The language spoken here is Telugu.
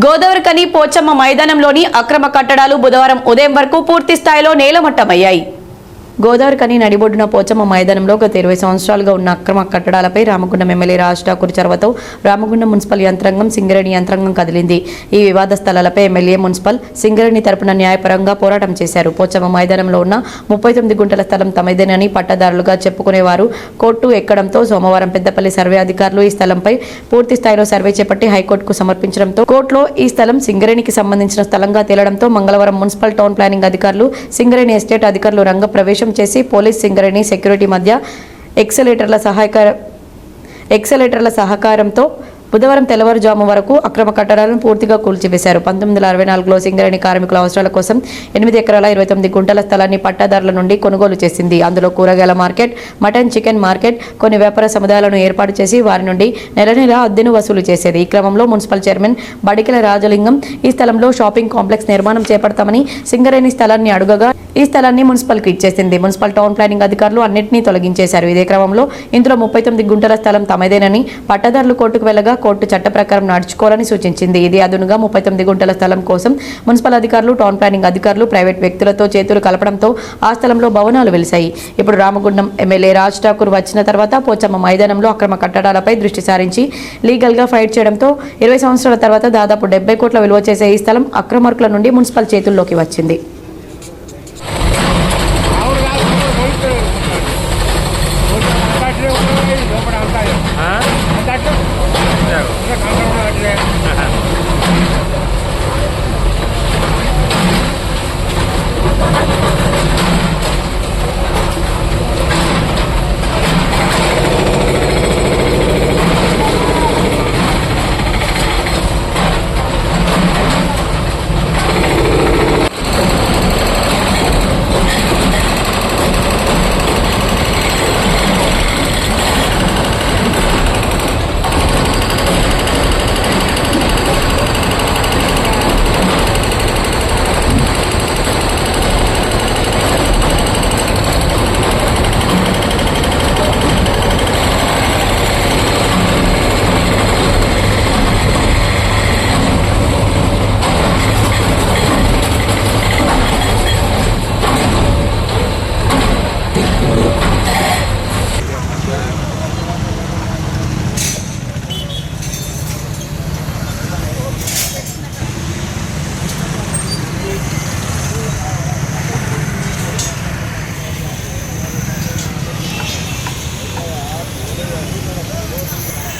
గోదావరికని పోచమ్మ మైదానంలోని అక్రమ కట్టడాలు బుధవారం ఉదయం వరకు పూర్తి స్థాయిలో నేలమట్టమయ్యాయి. గోదావరి కని నడిబొడ్డున పోచమ్మ మైదానంలో గత ఇరవై సంవత్సరాలుగా ఉన్న అక్రమ కట్టడాలపై రామగుండం ఎమ్మెల్యే రాజ్ ఠాకూర్ చొరవతో రామగుండం మున్సిపల్ యంత్రాంగం సింగరేణి యంత్రాంగం కదిలింది. ఈ వివాద స్థలాలపై ఎమ్మెల్యే మున్సిపల్ సింగరేణి తరపున న్యాయపరంగా పోరాటం చేశారు. పోచమ్మ మైదానంలో ఉన్న ముప్పై తొమ్మిది గుంటల స్థలం తమదేనని పట్టదారులుగా చెప్పుకునేవారు. కోర్టు ఎక్కడంతో సోమవారం పెద్దపల్లి సర్వే అధికారులు ఈ స్థలంపై పూర్తి స్థాయిలో సర్వే చేపట్టి హైకోర్టుకు సమర్పించడంతో కోర్టులో ఈ స్థలం సింగరేణికి సంబంధించిన స్థలంగా తేలడంతో మంగళవారం మున్సిపల్ టౌన్ ప్లానింగ్ అధికారులు సింగరేణి ఎస్టేట్ అధికారులు రంగ ప్రవేశం చేసి పోలీస్ సింగరేణి సెక్యూరిటీ మధ్య ఎక్సలేటర్ల సహాయక ఎక్సలేటర్ల సహకారంతో బుధవారం తెల్లవారుజాము వరకు అక్రమ కట్టడాలను పూర్తిగా కూల్చివేశారు. పంతొమ్మిది వందల అరవై నాలుగులో సింగరేణి కార్మికుల అవసరాల కోసం ఎనిమిది ఎకరాల ఇరవై తొమ్మిది గుంటల స్థలాన్ని పట్టాదారుల నుండి కొనుగోలు చేసింది. అందులో కూరగాయల మార్కెట్ మటన్ చికెన్ మార్కెట్ కొన్ని వ్యాపార సముదాయాలను ఏర్పాటు చేసి వారి నుండి నెల నెల అద్దెను వసూలు చేసేది. ఈ క్రమంలో మున్సిపల్ చైర్మన్ బడికెల రాజలింగం ఈ స్థలంలో షాపింగ్ కాంప్లెక్స్ నిర్మాణం చేపడతామని సింగరేణి స్థలాన్ని అడుగగా ఈ స్థలాన్ని మున్సిపల్కి ఇచ్చేసింది. మున్సిపల్ టౌన్ ప్లానింగ్ అధికారులు అన్నింటినీ తొలగించేశారు. ఇదే క్రమంలో ఇందులో ముప్పై తొమ్మిది గుంటల స్థలం తమదేనని పట్టదారులు కోర్టుకు వెళ్ళగా కోర్టు చట్ట ప్రకారం నడుచుకోవాలని సూచించింది. ఇది అదునుగా ముప్పై తొమ్మిది గుంటల స్థలం కోసం మున్సిపల్ అధికారులు టౌన్ ప్లానింగ్ అధికారులు ప్రైవేట్ వ్యక్తులతో చేతులు కలపడంతో ఆ స్థలంలో భవనాలు వెలిశాయి. ఇప్పుడు రామగుండం ఎమ్మెల్యే రాజ్ ఠాకూర్ వచ్చిన తర్వాత పోచమ్మ మైదానంలో అక్రమ కట్టడాలపై దృష్టి సారించి లీగల్గా ఫైట్ చేయడంతో ఇరవై సంవత్సరాల తర్వాత దాదాపు డెబ్బై కోట్ల విలువ చేసే ఈ స్థలం అక్రమార్కుల నుండి మున్సిపల్ చేతుల్లోకి వచ్చింది.